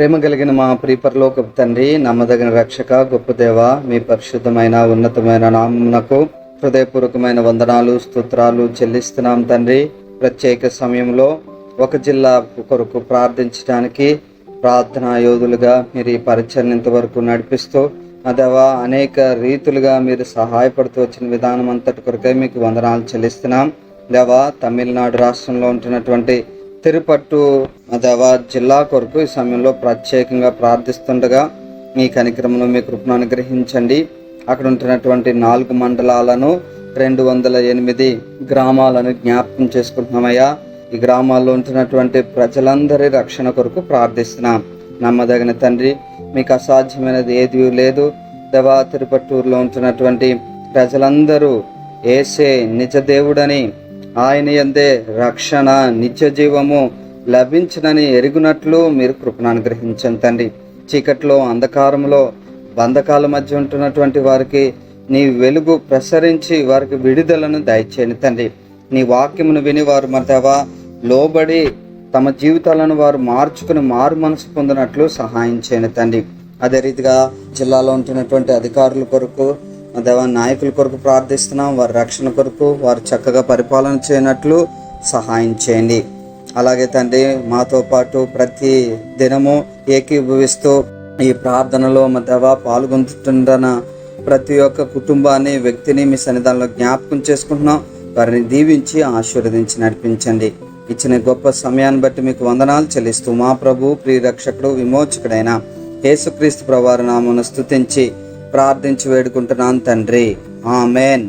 ప్రేమ కలిగిన మా ప్రియపరలోకపు తండ్రి నమ్మదగిన రక్షక గొప్ప దేవ మీ పరిశుద్ధమైన ఉన్నతమైన నామమునకు హృదయపూర్వకమైన వందనాలు స్తోత్రాలు చెల్లిస్తున్నాం తండ్రి. ప్రత్యేక సమయంలో ఒక జిల్లా కొరకు ప్రార్థించడానికి ప్రార్థనా యోధులుగా మీరు ఈ పరిచయం ఇంతవరకు నడిపిస్తూ అదేవా అనేక రీతులుగా మీరు సహాయపడుతూ వచ్చిన విధానం అంతటి కొరకే మీకు వందనాలు చెల్లిస్తున్నాం. దేవా తమిళనాడు రాష్ట్రంలో ఉంటున్నటువంటి తిరుపట్టు దేవా జిల్లా కొరకు ఈ సమయంలో ప్రత్యేకంగా ప్రార్థిస్తుండగా మీ కనిక్రమను మీ కృపను అనుగ్రహించండి. అక్కడ ఉంటున్నటువంటి నాలుగు మండలాలను రెండు వందల ఎనిమిది గ్రామాలను జ్ఞాపకం చేసుకుంటున్నామయ్యా. ఈ గ్రామాల్లో ఉంటున్నటువంటి ప్రజలందరి రక్షణ కొరకు ప్రార్థిస్తున్నాం. నమ్మదగిన తండ్రి మీకు అసాధ్యమైనది ఏది లేదు. దవా తిరుపట్టూరులో ఉంటున్నటువంటి ప్రజలందరూ ఏసే నిజ దేవుడని ఆయన ఎందే రక్షణ నిత్య జీవము లభించనని ఎరుగునట్లు మీరు కృపను అనుగ్రహించండి తండ్రి. చీకట్లో అంధకారంలో బంధకాల మధ్య ఉంటున్నటువంటి వారికి నీ వెలుగు ప్రసరించి వారికి విడుదలను దయచేయండి తండ్రి. నీ వాక్యమును విని వారు మరదవా లోబడి తమ జీవితాలను వారు మార్చుకుని మారు మనసు పొందినట్లు సహాయం చేయండి తండ్రి. అదే రీతిగా జిల్లాలో ఉంటున్నటువంటి అధికారుల కొరకు దేవ నాయకుల కొరకు ప్రార్థిస్తున్నాం. వారి రక్షణ కొరకు వారు చక్కగా పరిపాలన చేయనట్లు సహాయం చేయండి. అలాగే తండ్రి మాతో పాటు ప్రతి దినము ఏకీభవిస్తూ ఈ ప్రార్థనలో మా దేవ పాల్గొంటున్న ప్రతి ఒక్క కుటుంబాన్ని వ్యక్తిని మీ సన్నిధానంలో జ్ఞాపకం చేసుకుంటున్నాం. వారిని దీవించి ఆశీర్వదించి నడిపించండి. ఇచ్చిన గొప్ప సమయాన్ని బట్టి మీకు వందనాలు చెల్లిస్తూ మా ప్రభు ప్రియరక్షకుడు విమోచకుడైన యేసుక్రీస్తు ప్రవారు నామను స్తుతించి ప్రార్థించి వేడుకుంటున్నాను తండ్రి. ఆమెన్.